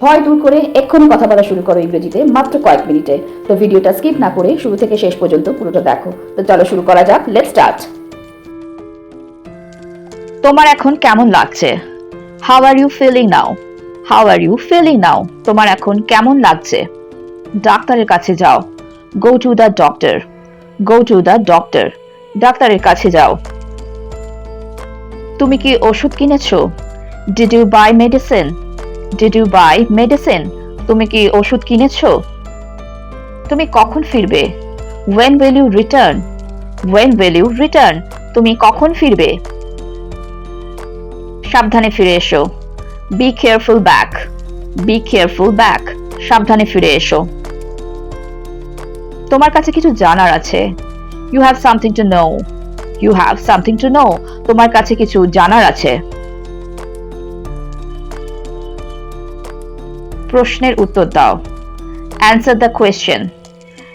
ভয় দূর করে এক্ষুনি কথা বলা শুরু করো ইংরেজিতে, মাত্র কয়েক মিনিটে। তো ভিডিওটা স্কিপ না করে শুরু থেকে শেষ পর্যন্ত পুরোটা দেখো। তো চলো শুরু করা যাক লেট স্টার্ট তোমার এখন কেমন লাগছে? How are you feeling now how are you feeling now তোমার এখন কেমন লাগছে? ডাক্তারের কাছে যাও। Go to the doctor go to the doctor ডাক্তারের কাছে যাও। তুমি কি ওষুধ কিনেছো? Did you buy medicine did you buy medicine তুমি কি ওষুধ কিনেছো? তুমি কখন ফিরবে? When will you return when will you return তুমি কখন ফিরবে? সাবধানে ফিরে এসো। Be careful back be careful back সাবধানে ফিরে এসো। তোমার কাছে কিছু জানার আছে। You have something to know you have something to know তোমার কাছে কিছু জানার আছে। প্রশ্নের উত্তর দাও। Answer the question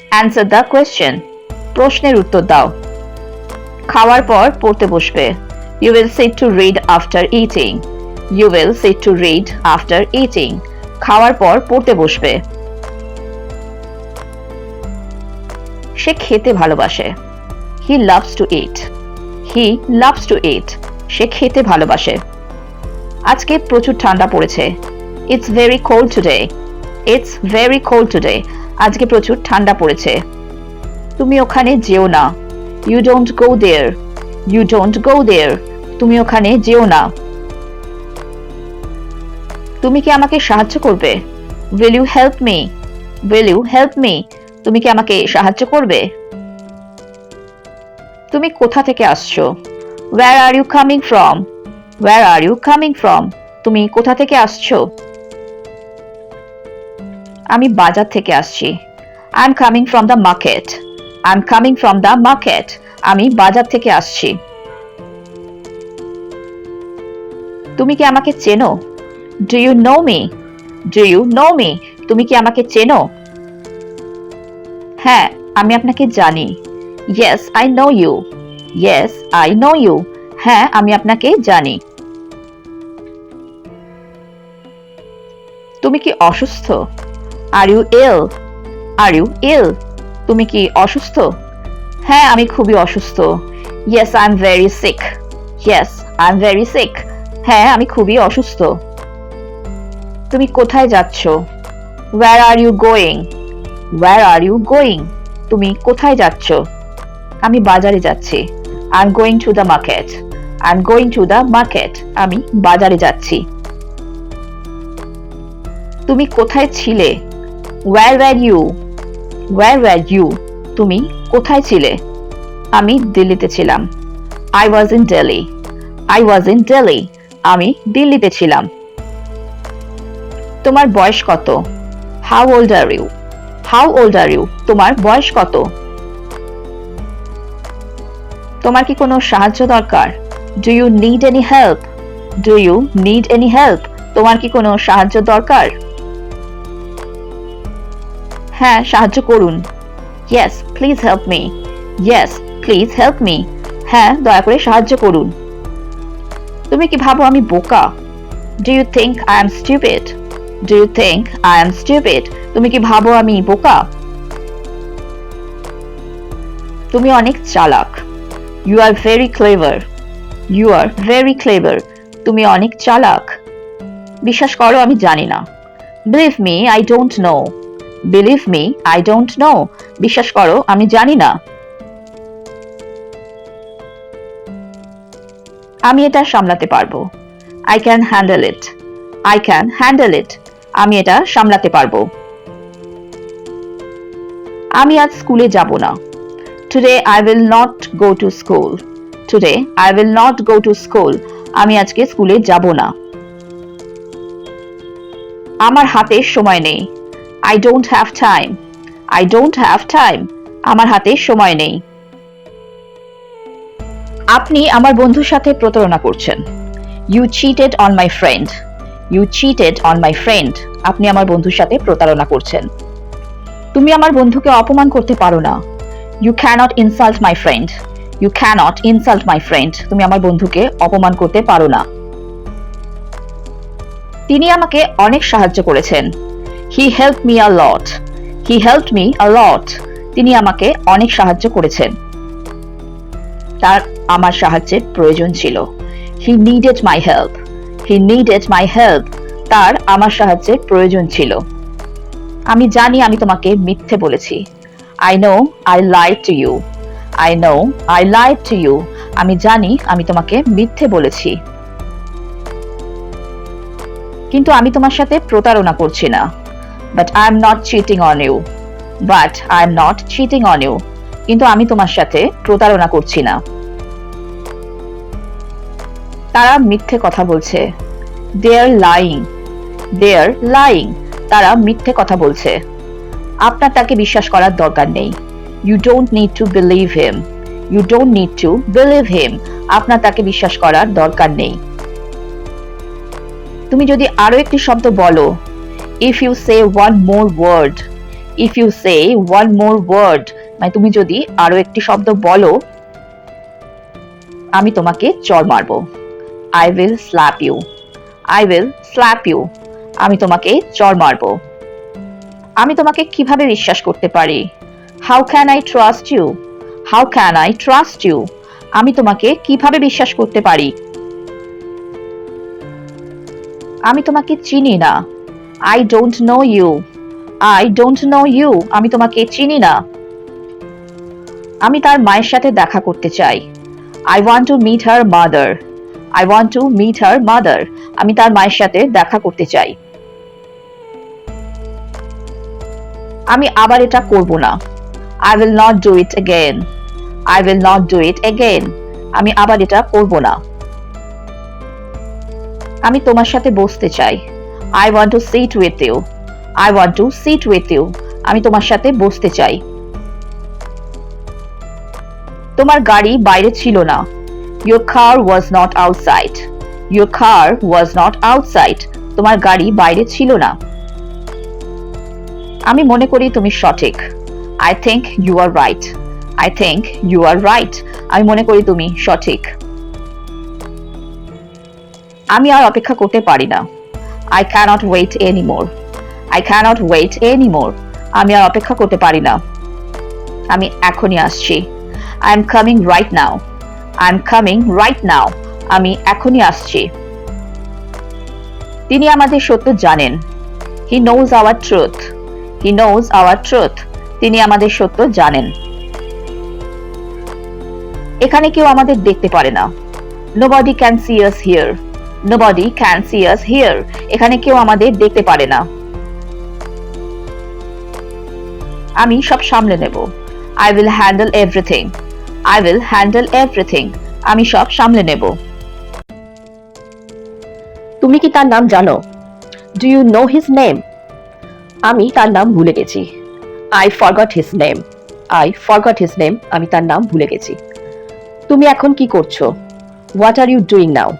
answer the question প্রশ্নের উত্তর দাও। খাওয়ার পর পড়তে বসবে। You will sit to read after eating. You will sit to read after eating. খাওয়ার পর পড়তে বসবে। সে খেতে ভালোবাসে। He loves to eat he loves to eat সে খেতে ভালোবাসে। আজকে প্রচুর ঠান্ডা পড়েছে। It's very cold today it's very cold today আজকে প্রচুর ঠান্ডা পড়েছে। তুমি ওখানে যেও না। You don't go there you don't go there তুমি ওখানে যেও না। তুমি কি আমাকে সাহায্য করবে? Will you help me will you help me তুমি কি আমাকে সাহায্য করবে? তুমি কোথা থেকে আসছো? Where are you coming from where are you coming from তুমি কোথা থেকে আসছো? আমি বাজার থেকে আসছি। I am coming from the market I am coming from the market আমি বাজার থেকে আসছি। তুমি কি আমাকে চেনো? Do you know me do you know me তুমি কি আমাকে চেনো? হ্যাঁ আমি আপনাকে জানি। Yes I know you yes I know you হ্যাঁ আমি আপনাকে জানি। তুমি কি অসুস্থ? Are you ill are you ইল তুমি কি অসুস্থ? হ্যাঁ আমি খুবই অসুস্থ। Yes I am very sick yes I am very sick হ্যাঁ আমি খুবই অসুস্থ। তুমি কোথায় যাচ্ছ? Where are you going where are you going তুমি কোথায় যাচ্ছ? আমি বাজারে যাচ্ছি। I am going to the market I am going to the market আমি বাজারে যাচ্ছি। তুমি কোথায় ছিলে? Where were you where were you তুমি কোথায় ছিলে? আমি দিল্লিতে ছিলাম। I was in Delhi I was in Delhi আমি দিল্লিতে ছিলাম। তোমার বয়স কত? How old are you how old are you তোমার বয়স কত? তোমার কি কোনো সাহায্য দরকার? Do you need any help do you need any help তোমার কি কোনো সাহায্য দরকার? হ্যাঁ সাহায্য করুন। Yes please help me yes please help me হ্যাঁ দয়া করে সাহায্য করুন। তুমি কি ভাবো আমি বোকা? Do you think I am stupid do you think I am stupid তুমি কি ভাবো আমি বোকা? তুমি অনেক চালাক। You are very clever you are very clever তুমি অনেক চালাক। বিশ্বাস করো, আমি জানি না। Believe me I don't know believe me I don't know বিশ্বাস করো, আমি জানি না। আমি এটা সামলাতে পারব। I can handle it I can handle it আমি এটা সামলাতে পারব। আমি আজ স্কুলে যাব না। Today I will not go to school today I will not go to school আমি আজকে স্কুলে যাব না। আমার হাতে সময় নেই। I don't have time I don't have time আমার হাতে সময় নেই। আপনি আমার বন্ধুর সাথে প্রতারণা করছেন। You cheated on my friend you cheated on my friend আপনি আমার বন্ধুর সাথে প্রতারণা করছেন। তুমি আমার বন্ধুকে অপমান করতে পারো না। You can't insult my friend you can't insult my friend তুমি আমার বন্ধুকে অপমান করতে পারো না। তিনি আমাকে অনেক সাহায্য করেছেন। He help me a lot he help me a lot তিনি আমাকে অনেক সাহায্য করেছেন। তার আমার সাহায্যের প্রয়োজন ছিল। He needed my help he needed my help তার আমার সাহায্যের প্রয়োজন ছিল। আমি জানি আমি তোমাকে মিথ্যে বলেছি। I know I lied to you I know I lied to you আমি জানি আমি তোমাকে মিথ্যে বলেছি। কিন্তু আমি তোমার সাথে প্রতারণা করছি না। But I am not cheating on you but I am not cheating on you কিন্তু আমি তোমার সাথে প্রতারণা করছি না। তারা মিথ্যে কথা বলছে। দে are lying they are lying তারা মিথ্যে কথা বলছে। আপনার তাকে বিশ্বাস করার দরকার নেই। You don't need to believe him you don't need to believe him আপনার তাকে বিশ্বাস করার দরকার নেই। তুমি যদি আরও একটি শব্দ বলো if you say one more word if you say one more word মানে তুমি যদি আরও একটি শব্দ বলো, আমি তোমাকে চর মারবো। I will slap you I will slap you আমি তোমাকে চর মারবো। আমি তোমাকে কীভাবে বিশ্বাস করতে পারি? How can I trust you how can I trust you আমি তোমাকে কীভাবে বিশ্বাস করতে পারি? আমি তোমাকে চিনি না। I don't know you I don't know you আমি তোমাকে চিনি না। আমি তার মায়ের সাথে দেখা করতে চাই। I want to meet her mother I want to meet her mother আমি তার মায়ের সাথে দেখা করতে চাই। আমি আবার এটা করব না। I will not do it again I will not do it again আমি আবার এটা করব না। আমি তোমার সাথে বসতে চাই। I want to sit with you I want to sit with you আমি তোমার সাথে বসতে চাই। তোমার গাড়ি বাইরে ছিল না। Your car was not outside your car was not outside তোমার গাড়ি বাইরে ছিল না। আমি মনে করি তুমি সঠিক। I think you are right I think you are right আমি মনে করি তুমি সঠিক। আমি আর অপেক্ষা করতে পারি না। I can't wait any more I can't wait any more আমি আর অপেক্ষা করতে পারি না। আমি এখনই আসছি। I am coming right now I am coming right now আমি এখনই আসছি। তিনি আমাদের সত্য জানেন। He knows our truth he knows our truth তিনি আমাদের সত্য জানেন। এখানে কেউ আমাদের দেখতে পারে না। Nobody can see us here nobody can see us here এখানে কেউ আমাদের দেখতে পারে না। আমি সব সামলে নেব। I will handle everything I will handle everything আমি সব সামলে নেব। তুমি কি তার নাম জানো? Do you know his name আমি তার নাম ভুলে গেছি। I forgot his name I forgot his name আমি তার নাম ভুলে গেছি। তুমি এখন কি করছ? What are you doing now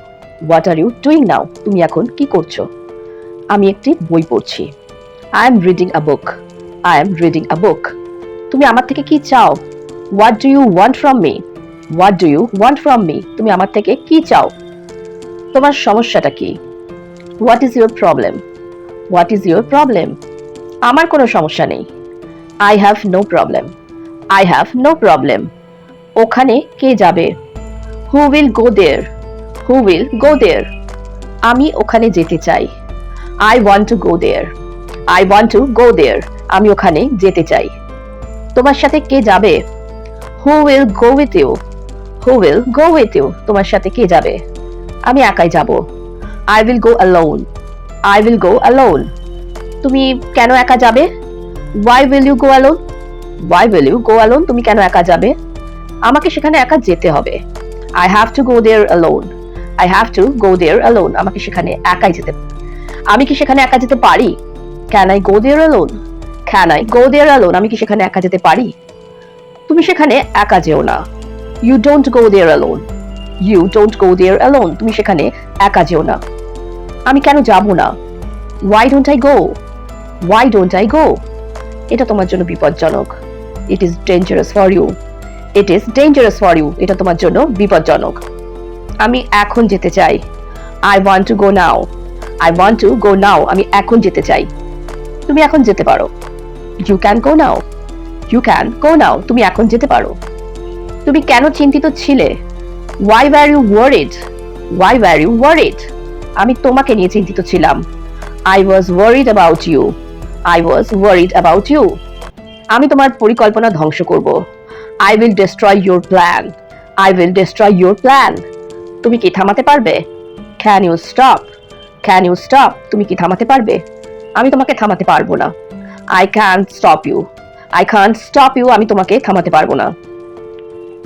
what are you doing now তুমি এখন কি করছ? আমি একটি বই পড়ছি। I am reading a book I am reading a book তুমি আমার থেকে কি চাও? What do you want from me what do you want from me তুমি আমার থেকে কি চাও? তোমার সমস্যাটা কি? What is your problem what is your problem আমার কোনো সমস্যা নেই। I have no problem I have no problem ওখানে কে যাবে? Who will go there who will go there আমি ওখানে যেতে চাই। I want to go there I want to go there আমি ওখানে যেতে চাই। তোমার সাথে কে যাবে? Who will go with you who will go with you তোমার সাথে কে যাবে? আমি একাই যাব। I will go alone I will go alone তুমি কেন একা যাবে? Why will you go alone why will you go alone তুমি কেন একা যাবে? আমাকে সেখানে একা যেতে হবে। I have to go there alone I have to go there alone আমাকে সেখানে একাই যেতে আমি কি সেখানে একা যেতে পারি? Can I go there alone can I go there alone আমি কি সেখানে একা যেতে পারি? তুমি সেখানে একা যেও না। You don't go there alone you don't go there alone তুমি সেখানে একা যেও না। আমি কেন যাব না? Why don't I go why don't I go এটা তোমার জন্য বিপজ্জনক। It is dangerous for you it is dangerous for you এটা তোমার জন্য বিপজ্জনক। আমি এখন যেতে চাই। I want to go now I want to go now আমি এখন যেতে চাই। তুমি এখন যেতে পারো। You can go now you can go now তুমি এখন যেতে পারো। তুমি কেন চিন্তিত ছিলে? Why were you worried why were you worried আমি তোমাকে নিয়ে চিন্তিত ছিলাম। I was worried about you I was worried about you আমি তোমার পরিকল্পনা ধ্বংস করব। I will destroy your plan I will destroy your plan তুমি কি থামাতে পারবে? Can you stop can you stop তুমি কি থামাতে পারবে? আমি তোমাকে থামাতে পারব না। I can stop you I can stop you আমি তোমাকে থামাতে পারব না।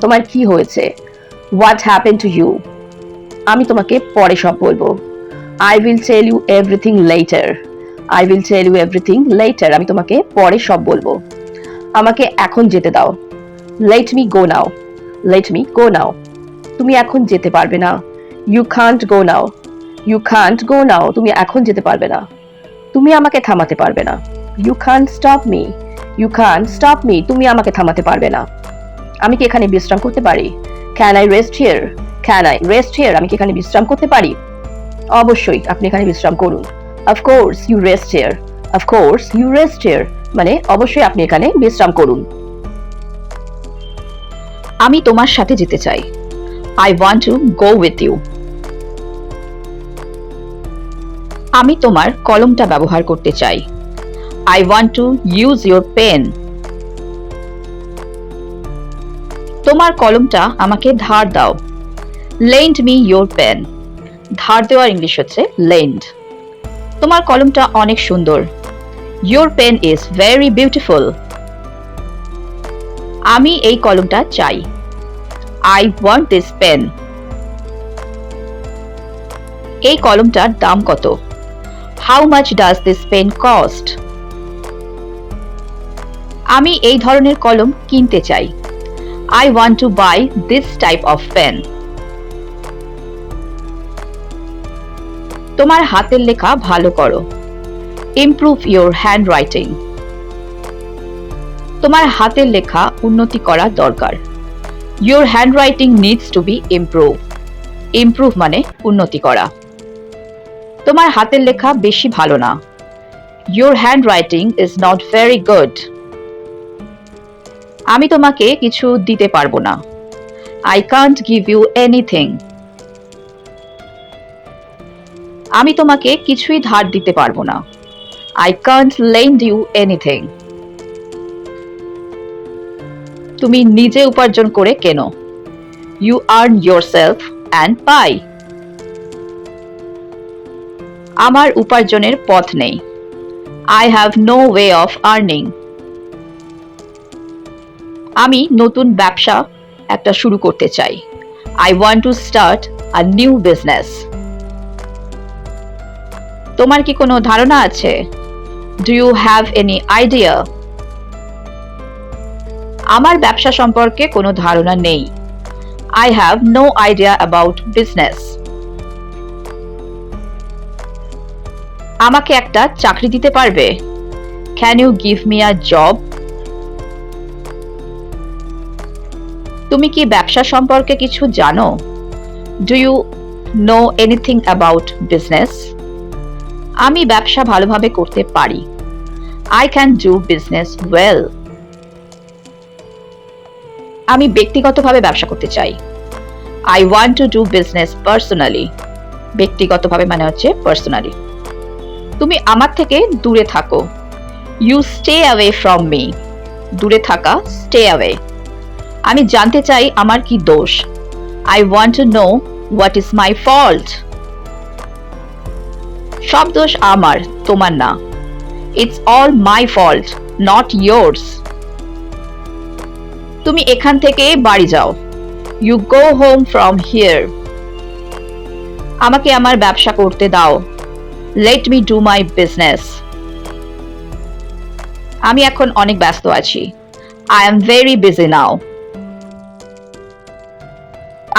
তোমার কি হয়েছে? হোয়াট হ্যাপেন টু ইউ আমি তোমাকে পরে সব বলব। I will tell you everything later I will tell you everything later আমি তোমাকে পরে সব বলব। আমাকে এখন যেতে দাও। Let me go now let me go now তুমি এখন যেতে পারবে না। You can't go now you can't go now তুমি এখন যেতে পারবে না। তুমি আমাকে থামাতে পারবে না। You can stop me you can stop me তুমি আমাকে থামাতে পারবে না। আমি কি এখানে বিশ্রাম করতে পারি? Can I rest here can I rest here আমি কি এখানে বিশ্রাম করতে পারি? অবশ্যই আপনি এখানে বিশ্রাম করুন। Of course you rest here of course you rest here মানে অবশ্যই আপনি এখানে বিশ্রাম করুন। আমি তোমার সাথে যেতে চাই। I want to go with you আমি তোমার কলমটা ব্যবহার করতে চাই। I want to use your pen তোমার কলমটা আমাকে ধার দাও। লেন্ড মি ইউর পেন ধার দেওয়ার ইংলিশ হচ্ছে লেন্ড তোমার কলমটা অনেক সুন্দর। Your pen is very beautiful আমি এই কলমটা চাই। আই ওয়ান্ট দিস পেন এই কলমটার দাম কত? How much does this pen cost আমি এই ধরনের কলম কিনতে চাই। I want to buy this type of pen তোমার হাতের লেখা ভালো করো। ইমপ্রুভ ইউর হ্যান্ড রাইটিং তোমার হাতের লেখা উন্নতি করা দরকার। Your hand writing needs to be improve improve মানে উন্নতি করা। তোমার হাতের লেখা বেশি ভালো না। Your hand writing is not very good আমি তোমাকে কিছু দিতে পারব না। I can't give you anything আমি তোমাকে কিছুই ধার দিতে পারব না। I can't lend you anything তুমি নিজে উপার্জন করে কেন। You earn your self and পাই আমার উপার্জনের পথ নেই। I have no way of earning আমি নতুন ব্যবসা একটা শুরু করতে চাই। I want to start a new business তোমার কি কোনো ধারণা আছে? Do you have any idea আমার ব্যবসা সম্পর্কে কোনো ধারণা নেই। I have no idea about business আমাকে একটা চাকরি দিতে পারবে। Can you give me a job তুমি কি ব্যবসা সম্পর্কে কিছু জানো? Do you know anything about business আমি ব্যবসা ভালোভাবে করতে পারি। I can do business well আমি ব্যক্তিগতভাবে ব্যবসা করতে চাই। I want to do business personally ব্যক্তিগতভাবে মানে হচ্ছে পার্সোনালি তুমি আমার থেকে দূরে থাকো। You stay away from me দূরে থাকা স্টে অ্যাওয়ে আমি জানতে চাই আমার কি দোষ। I want to know what is my fault সব দোষ আমার, তোমার না। It's all my fault not yours তুমি এখান থেকে বাড়ি যাও। You go home from here আমাকে আমার ব্যবসা করতে দাও। Let me do my business আমি এখন অনেক ব্যস্ত আছি। I am very busy now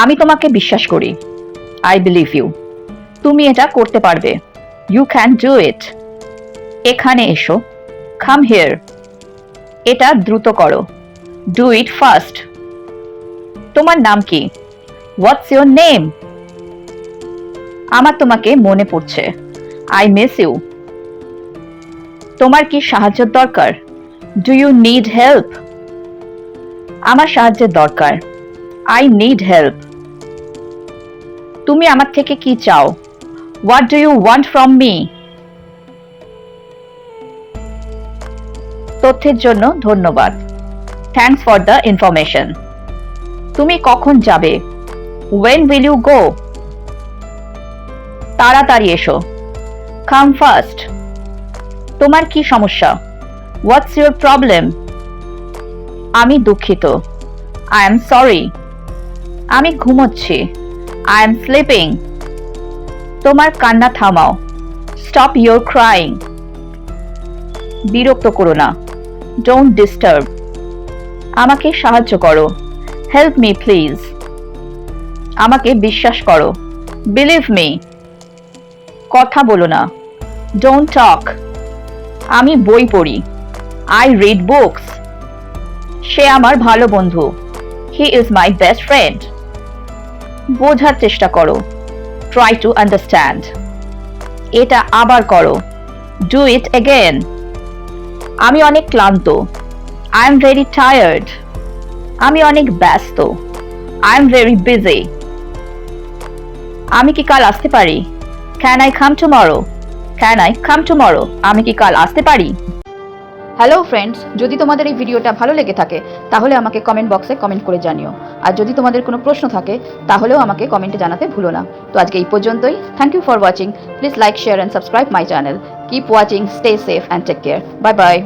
আমি তোমাকে বিশ্বাস করি। আই বিলিভ ইউ তুমি এটা করতে পারবে। ইউ ক্যান ডু ইট এখানে এসো। কাম হিয়ার এটা দ্রুত করো। ডু ইট ফাস্ট তোমার নাম কি? হোয়াটস ইউর নেম আমার তোমাকে মনে পড়ছে। আই মিস ইউ তোমার কি সাহায্যের দরকার? ডু ইউ নিড হেল্প আমার সাহায্যের দরকার। আই নিড হেল্প তুমি আমার থেকে কি চাও? What do you want from me তথ্যের জন্য ধন্যবাদ। থ্যাঙ্কস ফর দ্য ইনফরমেশন তুমি কখন যাবে? ওয়েন উইল ইউ গো তাড়াতাড়ি এসো। কাম ফার্স্ট তোমার কি সমস্যা? হোয়াটস ইউর প্রবলেম আমি দুঃখিত। আই এম সরি আমি ঘুমোচ্ছি। আই এম স্লিপিং তোমার কান্না থামাও। স্টপ ইউর ক্রাইং বিরক্ত করো না। ডোন্ট ডিস্টার্ব আমাকে সাহায্য করো। হেল্প মি প্লিজ আমাকে বিশ্বাস করো। বিলিভ মি কথা বলো না। ডোন্ট টক আমি বই পড়ি। আই রিড বুকস সে আমার ভালো বন্ধু। He is my best friend বোঝার চেষ্টা করো। ট্রাই টু আন্ডারস্ট্যান্ড এটা আবার করো। ডু ইট এগেন আমি অনেক ক্লান্ত। আই এম ভেরি টায়ার্ড আমি অনেক ব্যস্ত। আই এম ভেরি বিজি আমি কি কাল আসতে পারি? Can I come tomorrow can I come tomorrow আমি কি কাল আসতে পারি? হ্যালো ফ্রেন্ডস যদি তোমাদের এই ভিডিওটা ভালো লেগে থাকে, তাহলে আমাকে কমেন্ট বক্সে কমেন্ট করে জানিও। আর যদি তোমাদের কোনো প্রশ্ন থাকে, তাহলেও আমাকে কমেন্টে জানাতে ভুলো না। তো আজকে এই পর্যন্তই। Thank you for watching please like share and subscribe my channel keep watching stay safe and take care bye bye